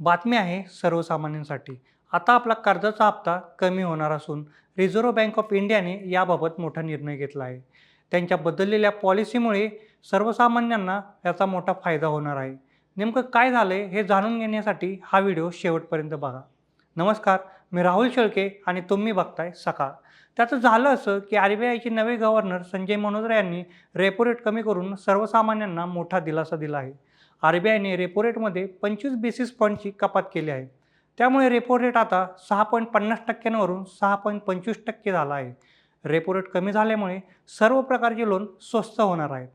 बातमी आहे सर्वसामान्यांसाठी. आता आपला कर्जाचा हप्ता कमी होणार असून रिझर्व्ह बँक ऑफ इंडियाने याबाबत मोठा निर्णय घेतला आहे. त्यांच्या बदललेल्या पॉलिसीमुळे सर्वसामान्यांना याचा मोठा फायदा होणार आहे. नेमकं काय झालं आहे हे जाणून घेण्यासाठी हा व्हिडिओ शेवटपर्यंत बघा. नमस्कार मी राहुल शेळके आणि तुम्ही बघताय सकाळ. त्याचं झालं असं की आर बी आयचे नवे गव्हर्नर संजय मनोहरा यांनी रेपो रेट कमी करून सर्वसामान्यांना मोठा दिलासा दिला आहे. आर बी आयने रेपो रेटमध्ये पंचवीस बेसिस पॉईंटची कपात केली आहे. त्यामुळे रेपो रेट आता सहा पॉईंट पन्नास टक्क्यांवरून सहा पॉईंट पंचवीस टक्के झाला आहे. रेपो रेट कमी झाल्यामुळे सर्व प्रकारचे लोन स्वस्त होणार आहेत.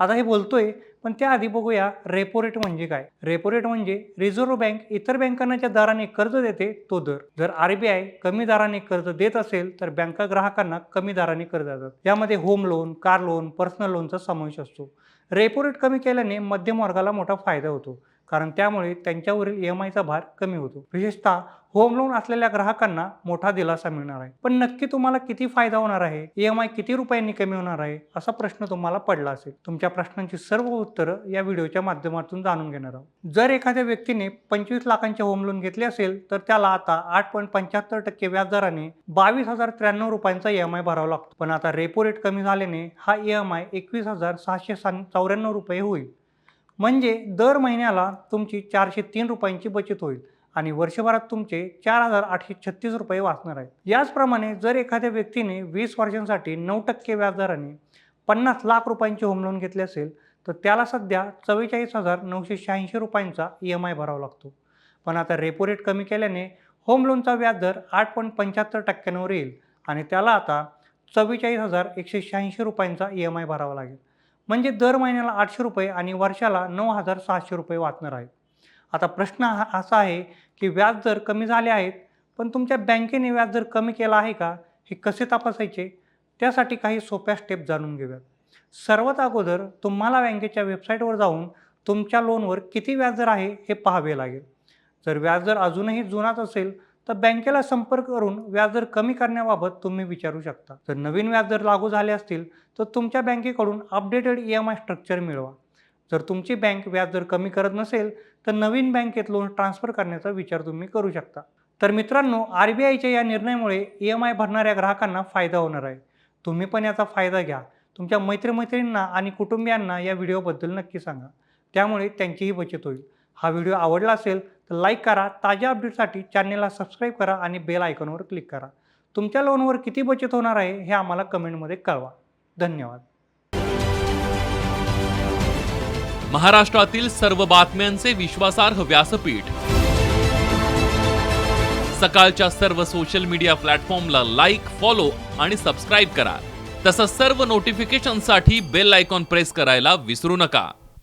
आता हे बोलतोय पण त्याआधी बघूया रेपो रेट म्हणजे काय? रेपो रेट म्हणजे रिझर्व्ह बँक इतर बँकांना ज्या दराने कर्ज देते तो दर. जर आर बी आय कमी दराने कर्ज देत असेल तर बँका ग्राहकांना कमी दराने कर्ज देतात. यामध्ये home loan car loan personal लोनचा समावेश असतो. रेपो रेट कमी केल्याने मध्यम वर्गाला मोठा फायदा होतो. कारण त्यामुळे त्यांच्यावरील ई एम आयचा भार कमी होतो. विशेषतः होम लोन असलेल्या ग्राहकांना मोठा दिलासा मिळणार आहे. पण नक्की तुम्हाला किती फायदा होणार आहे? ई एम आय किती रुपयांनी कमी होणार आहे? असा प्रश्न तुम्हाला पडला असेल. तुमच्या प्रश्नांची सर्व उत्तरं या व्हिडिओच्या माध्यमातून जाणून घेणार आहोत. जर एखाद्या व्यक्तीने पंचवीस लाखांचे होम लोन घेतले असेल तर त्याला आता आठ पॉईंट पंच्याहत्तर टक्के व्याजदराने बावीस हजार त्र्याण्णव रुपयांचा ई एम आय भरावा लागतो. पण आता रेपो रेट कमी झाल्याने हा ई एम आय एकवीस हजार सहाशे चौऱ्याण्णव रुपये होईल. म्हणजे दर महिन्याला तुमची चारशे तीन रुपयांची बचत होईल आणि वर्षभरात तुमचे चार हजार आठशे छत्तीस रुपये वाचणार आहेत याचप्रमाणे जर एखाद्या व्यक्तीने वीस वर्षांसाठी नऊ टक्के व्याजदराने पन्नास लाख रुपयांचे होम लोन घेतले असेल तर त्याला सध्या चव्वेचाळीस हजार नऊशे शहाऐंशी रुपयांचा ई एम आय भरावा लागतो. पण आता रेपो रेट कमी केल्याने होम लोनचा व्याजदर आठ पॉईंट पंच्याहत्तर टक्क्यांवर येईल आणि त्याला आता चव्वेचाळीस हजार एकशे शहाऐंशी रुपयांचा ई एम आय भरावा लागेल. म्हणजे दर महिन्याला आठशे रुपये आणि वर्षाला नऊ हजार सहाशे रुपये वाचणार आहे आता प्रश्न हा असा आहे की व्याज दर कमी झाले आहेत पण तुमच्या बँकेने व्याज दर कमी केला आहे का? हे कसे तपासायचे? त्यासाठी काही सोप्या स्टेप जाणून घेऊयात. सर्वात अगोदर तुम्हाला बँकेच्या वेबसाईटवर जाऊन तुमच्या लोनवर किती व्याजदर आहे हे पाहावे लागेल. जर व्याजदर अजूनही जुनाच असेल तर बँकेला संपर्क करून व्याजदर कमी करण्याबाबत तुम्ही विचारू शकता. जर नवीन व्याजदर लागू झाले असतील तर तुमच्या बँकेकडून updated E M I structure मिळवा. जर तुमची बँक व्याजदर कमी करत नसेल तर नवीन बँकेत लोन ट्रान्सफर करण्याचा विचार तुम्ही करू शकता. तर मित्रांनो आर बी आयच्या या निर्णयामुळे ई एम आय भरणाऱ्या ग्राहकांना फायदा होणार आहे. तुम्ही पण याचा फायदा घ्या. तुमच्या मैत्रमैत्रिणींना आणि कुटुंबियांना या व्हिडिओबद्दल नक्की सांगा. त्यामुळे त्यांचीही बचत होईल. हा व्हिडिओ आवडला असेल तर लाईक करा ताज्या अपडेटसाठी चॅनेलला सबस्क्राईब करा आणि बेल आयकॉनवर क्लिक करा. तुमच्या लोनवर किती बचत होणार आहे हे आम्हाला कमेंटमध्ये कळवा. धन्यवाद. महाराष्ट्रातील सर्व बातम्यांचे विश्वासार्ह व्यासपीठ. सकाळच्या सर्व सोशल मीडिया प्लॅटफॉर्मला लाईक फॉलो आणि सबस्क्राईब करा. तसंच सर्व नोटिफिकेशनसाठी बेल आयकॉन प्रेस करायला विसरू नका.